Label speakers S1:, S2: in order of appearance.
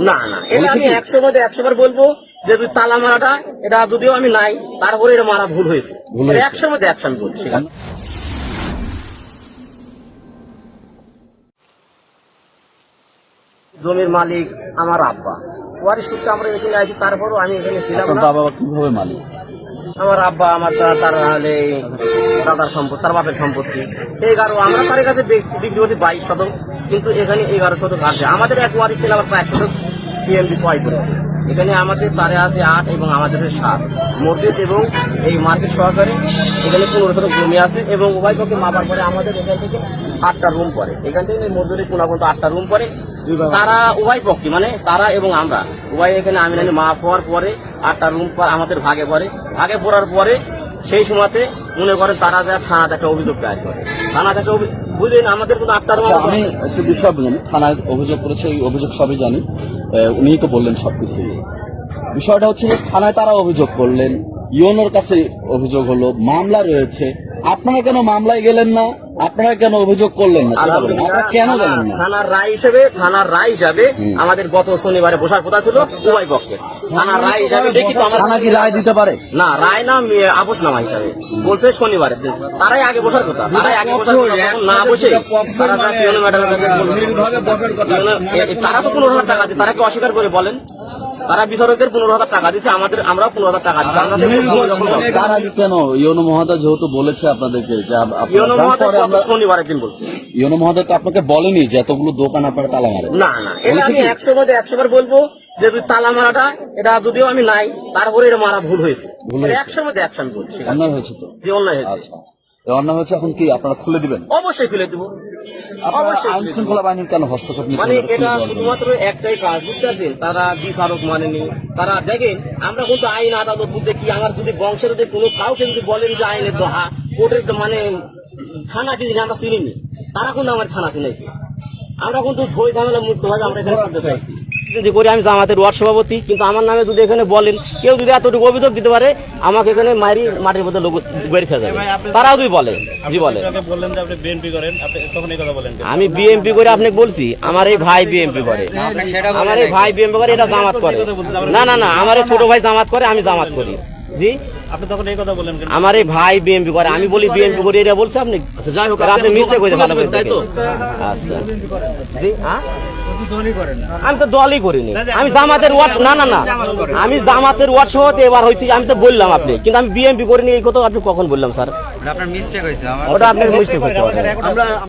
S1: না না এটা আমি একশো মধ্যে একশো বার বলব যে তুই তালা মারাটা এটা যদিও আমি নাই তারপরে এটা মারা ভুল হয়েছে। একশোর মধ্যে একশো আমি বলছি জমির মালিক আমার আব্বা। ওয়ারিশ সূত্রে আমরা এখানে আছি তারপরও আমি এখানে ছিলাম
S2: বাবা কীভাবে মালিক?
S1: আমার আব্বা আমার তার হলে দাদার সম্পত্তি তার বাপের সম্পত্তি। এগারো আমরা তার কাছে বিক- বিক্রি করছি বাইশ শতক। কিন্তু এখানে এগারো শতক আছে। আমাদের এক ওয়ারিশ ছিল আবার প্রায় এক শতক সিএমবি ক্রয় করেছে এখানে আমাদের তারে আছে আট এবং আমাদের সাত। মসজিদ এবং এই মার্কেট সহকারে এখানে পনেরো শতক জমি আছে এবং উভয় পক্ষে মাপার পরে আমাদের এখান থেকে আটটা রুম পড়ে। এখান থেকে মসজিদের কোনা পর্যন্ত আটটা রুম পড়ে। তারা উভয় পক্ষে মানে তারা এবং আমরা। উভয় এখানে আমি মা হওয়ার পরে আটটা রুম পর আমাদের ভাগে পড়ে। ভাগে পড়ার পরে সেই সময়তে মনে করেন তারা যা থানাতে একটা অভিযোগ দায়ের করে। একটা অভি- বুঝলেন আমাদের কোনো আত্মার
S2: আচ্ছা আমি একটু বিষয় বললাম থানায় অভিযোগ করেছে এই অভিযোগ সবই জানি। উনিই তো বললেন সবকিছু বিষয়টা হচ্ছে যে থানায় তারা অভিযোগ করলেন ইউনোর কাছে অভিযোগ হলো মামলা রয়েছে। আপনারা কেন মামলায় গেলেন না? আপনারা কেন অভিযোগ করলেন না? সেটা বলুন। আপনারা কেন গেলেন
S1: থানার রায় হিসেবে থানার রায় হিসাবে আমাদের গত শনিবারে বসার কথা ছিল উভয় পক্ষে। থানার রায় হিসাবে দেখি তো আমার
S2: থানা কি রায় দিতে পারে?
S1: না রায় না আপোষ নামা হিসাবে। বলছে শনিবারে। তারাই আগে বসার কথা। তারাই আগে বসার কথা। না বসে তারা তো পনেরো হাজার টাকা দিচ্ছে তারা কি অস্বীকার করে বলেন? তারা বিচারকদের পনেরো হাজার টাকা দিচ্ছে আমাদের আমরাও পনেরো হাজার টাকা দিচ্ছি আমরা কোনো?
S2: ইউনো মহোদয় যেহেতু বলেছে আপনাদেরকে যে আপ- আপনারা
S1: পিয়নো
S2: যান
S1: মহাদেব
S2: পরে
S1: গত
S2: আমরা
S1: শনিবারের দিন বলছে।
S2: ইউনো মহোদয় তো আপনাকে বলেনি যে এতগুলো দোকান আপনারা তালা মারেন।
S1: না না এটা আমি? একশো মধ্যে একশো বার বলব যে তুই তালা মারাটা এটা যদিও আমি নাই তারপরে এটা মারা ভুল হয়েছে। একশোর মধ্যে একশো আমি বলছি।
S2: অন্যায় হয়েছে তো?
S1: যে অন্যায় হয়েছে।
S2: হয়েছে এখন কি আপনারা খুলে দিবেন?
S1: অবশ্যই খুলে দেবো।
S2: আইন শৃঙ্খলা বাহিনীর কেন হস্তক্ষেপ
S1: মানে এটা শুধুমাত্র একটাই কাজ বুঝতে পারছেন? তারা বিচারক মানেনি। তারা দেখেন আমরা কিন্তু আইন আদালত বুঝতে কি আমার যদি বংশের যদি কোনো কাউকে যদি বলেন যে আইনের দোহা কোর্টের মানে থানা কি আমরা চিনিনি। তারা কিন্তু আমার থানা চিনাইছে আমরা কিন্তু ঝই ঝামেলা মুক্ত ভাবে আমরা এখানে করতে চাইছি। যদি করি আমি জামাতের ওয়ার্ড সভাপতি। কিন্তু আমার নামে যদি এখানে বলেন কেউ যদি এতটুকু অভিযোগ দিতে পারে আমাকে এখানে মারি মাটির মধ্যে লোক ফেলা যাবে তারাও যদি বলে জি বলে।
S3: আপনি বললেন যে আপনি বিএনপি করেন আপনি তখন এই কথা বলেন
S1: আমি বিএমপি করে আপনাকে বলছি আমার এই ভাই বিএমপি করে। আমার এই ভাই বিএমপি করে এটা জামাত করে। না না না আমার এই ছোট ভাই জামাত করে আমি জামাত করি। জি?
S3: আপনি তখন এই কথা বলেন
S1: আমার এই ভাই বিএমপি করে আমি বলি বিএমপি করে এটা বলছে আপনি? আচ্ছা যাই হোক আপনি মিস্টেক হয়েছে ভালো করে তাই তো? আচ্ছা। জি হ্যাঁ? আমি তো দলই করিনি। আমি জামাতের ওয়ার্ড না না না। আমি জামাতের ওয়ার্ড সভাপতি এবার হয়েছি আমি তো বললাম আপনি। কিন্তু আমি বিএমপি করিনি এই কথা আপনি কখন বললাম স্যার?
S4: আপনার মিস্টেক হয়েছে
S1: ওটা আপনার মিস্টেক হতে পারে